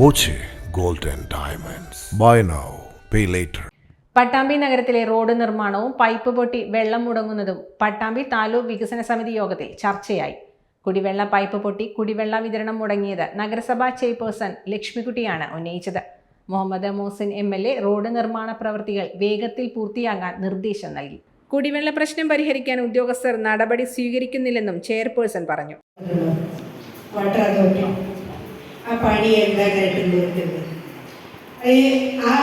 Boche gold and diamonds. Buy now pay later Pattambi നഗരത്തിലെ road നിർമ്മാണവും pipe പൊട്ടി വെള്ളം മുടങ്ങുന്നതും പട്ടാമ്പി താലൂക്ക് വികസന സമിതി യോഗത്തിൽ ചർച്ചയായി. കുടിവെള്ള പൈപ്പ് പൊട്ടി കുടിവെള്ള വിതരണം മുടങ്ങിയത് നഗരസഭാ ചെയർപേഴ്സൺ ലക്ഷ്മിക്കുട്ടിയാണ് ഉന്നയിച്ചത്. Muhammad Mohsin M L A road നിർമ്മാണ പ്രവൃത്തികൾ വേഗത്തിൽ പൂർത്തിയാകാൻ നിർദ്ദേശം നൽകി. കുടിവെള്ള പ്രശ്നം പരിഹരിക്കാൻ ഉദ്യോഗസ്ഥർ നടപടി സ്വീകരിക്കുന്നില്ലെന്നും ചെയർപേഴ്സൺ പറഞ്ഞു. വാട്ടർ അതോറിറ്റി ആ പണി എന്തായിട്ട് നിർത്തുന്നത് ആ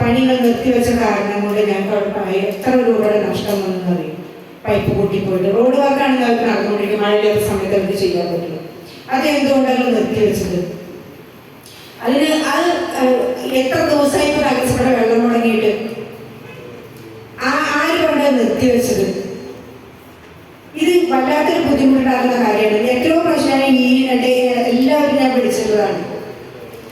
പണികൾ നിർത്തിവെച്ച കാരണം കൊണ്ട് ഞങ്ങൾക്ക് എത്ര രൂപയുടെ നഷ്ടം വന്നെന്ന് അറിയും? പൈപ്പ് പൊട്ടിപ്പോയിട്ട് റോഡ് വർക്കാണ് അവർക്ക് നടന്നുകൊണ്ടിരിക്കും. മഴയില്ലാത്ത സമയത്ത് അവർക്ക് ചെയ്യാൻ പറ്റില്ല. അത് എന്തുകൊണ്ടാണ് നിർത്തിവെച്ചത് അതിന് അത് എത്ര ദിവസമായി ഇപ്പോൾ വെള്ളം മുടങ്ങിയിട്ട്? ആ ആര് കൊണ്ടാണ് നിർത്തിവെച്ചത് ഇത് വല്ലാത്തൊരു ബുദ്ധിമുട്ടുണ്ടാകുന്ന കാര്യമാണ്. എത്രയോ പ്രശ്നമാണ് ഈ രണ്ട് ഞാൻ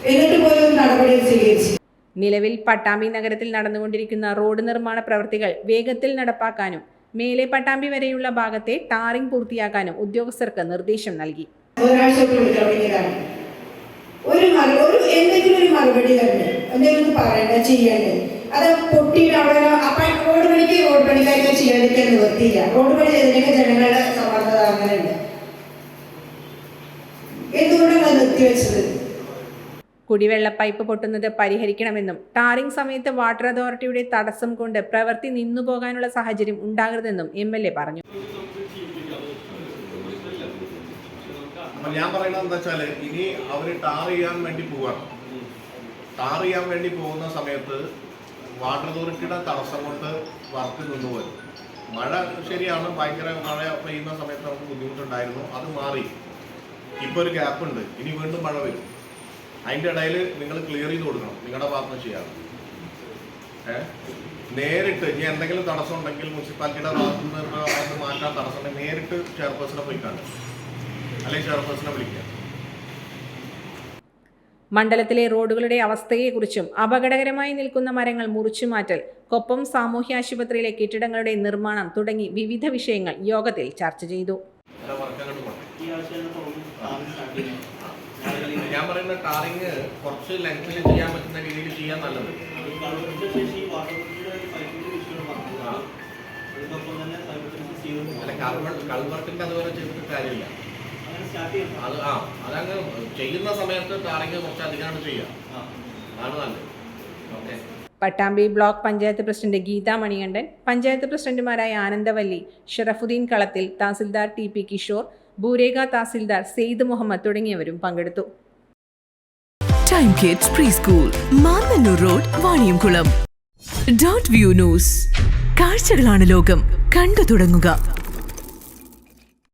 എന്നിട്ട് പോലും നടപടി സ്വീകരിച്ചു നിലവിൽ പട്ടാമ്പി നഗരത്തിൽ നടന്നുകൊണ്ടിരിക്കുന്ന റോഡ് നിർമ്മാണ പ്രവൃത്തികൾ വേഗത്തിൽ നടപ്പാക്കാനും മേലെ പട്ടാമ്പി വരെയുള്ള ഭാഗത്തെ ടാറിംഗ് പൂർത്തിയാക്കാനും ഉദ്യോഗസ്ഥർക്ക് നിർദ്ദേശം നൽകി. ഒരു ഒരു എന്തെങ്കിലും ഒരു മറുപടി തന്നെ എന്തെങ്കിലും പറയണ്ട? ചെയ്യണ്ടേ? അത് പൊട്ടിയിട്ട് അവിടെ റോഡ് പണിക്ക് റോഡ് പണിക്കാർക്ക് ചെയ്യാതിരിക്കാൻ നിവർത്തിയില്ല റോഡ് പണി ചെയ്തില്ലെങ്കിൽ ജനങ്ങളുടെ സമ്മർദ്ദം അങ്ങനെ ഉണ്ട് എന്തുകൊണ്ടാണ് അത് നിർത്തിവെച്ചത് കുടിവെള്ള പൈപ്പ് പൊട്ടുന്നത് പരിഹരിക്കണമെന്നും ടാറിംഗ് സമയത്ത് വാട്ടർ അതോറിറ്റിയുടെ തടസ്സം കൊണ്ട് പ്രവൃത്തി നിന്നുപോകാനുള്ള സാഹചര്യം ഉണ്ടാകരുതെന്നും എം എൽ എ പറഞ്ഞു. ഞാൻ പറയുന്നത് എന്താ വെച്ചാൽ ഇനി അവർ ടാർ ചെയ്യാൻ വേണ്ടി പോവാണ്. ടാർ ചെയ്യാൻ വേണ്ടി പോകുന്ന സമയത്ത് വാട്ടർ അതോറിറ്റിയുടെ തടസ്സം കൊണ്ട് വർക്ക് നിന്നുപോയി. മഴ ശരിയാണ് ഭയങ്കര മഴ പെയ്യുന്ന സമയത്ത് നമുക്ക് ബുദ്ധിമുട്ടുണ്ടായിരുന്നു അത് മാറി. ഇപ്പൊ ഒരു ഗ്യാപ്പ് ഉണ്ട്. ഇനി വീണ്ടും മഴ വരും. അതിന്റെ ഇടയിൽ നിങ്ങൾ ക്ലിയർ ചെയ്ത് കൊടുക്കണം. നിങ്ങളുടെ ഭാഗത്ത് ചെയ്യാം നേരിട്ട് ഇനി എന്തെങ്കിലും തടസ്സം ഉണ്ടെങ്കിൽ മുനിസിപ്പാലിറ്റിയുടെ ഭാഗത്ത് മാറ്റാൻ തടസ്സം ഉണ്ടെങ്കിൽ നേരിട്ട് ചെയർപേഴ്സണെ പോയി കാണും. അല്ലെങ്കിൽ ചെയർപേഴ്സണെ വിളിക്കാം. മണ്ഡലത്തിലെ റോഡുകളുടെ അവസ്ഥയെക്കുറിച്ചും അപകടകരമായി നിൽക്കുന്ന മരങ്ങൾ മുറിച്ചുമാറ്റൽ കൊപ്പം സാമൂഹ്യ ആശുപത്രിയിലെ കെട്ടിടങ്ങളുടെ നിർമ്മാണം തുടങ്ങി വിവിധ വിഷയങ്ങൾ യോഗത്തിൽ ചർച്ച ചെയ്തു അല്ല, work അങ്ങോട്ട് പോട്ടെ. ഞാൻ പറയുന്ന ടാറിങ് കുറച്ച് ലെങ്ത്തിൽ ചെയ്യാൻ പറ്റുന്ന രീതിയിൽ ചെയ്യാൻ നല്ലത്. അല്ല കൾവർ കൾവർട്ടിന്റെ അതുവരെ ചെയ്തിട്ട് കാര്യമില്ല. അത് ആ അതങ്ങ് ചെയ്യുന്ന സമയത്ത് ടാറിങ് കുറച്ച് അധികമാണ് ചെയ്യുക അതാണ് നല്ലത്. Okay. Pattambi block panchayat president Geetha Manikandan panchayat പ്രസിഡന്റുമാരായ ആനന്ദവല്ലി ഷറഫുദ്ദീൻ കളത്തിൽ തഹസിൽദാർ ടി പി കിഷോർ ഭൂരേഖ തഹസിൽദാർ സെയ്ദ് മുഹമ്മദ് തുടങ്ങിയവരും പങ്കെടുത്തു. Time kids pre school Mannanur road Vaniyamkulam dot view news കാഴ്ചകളാണ് ലോകം. കണ്ടു തുടങ്ങുക.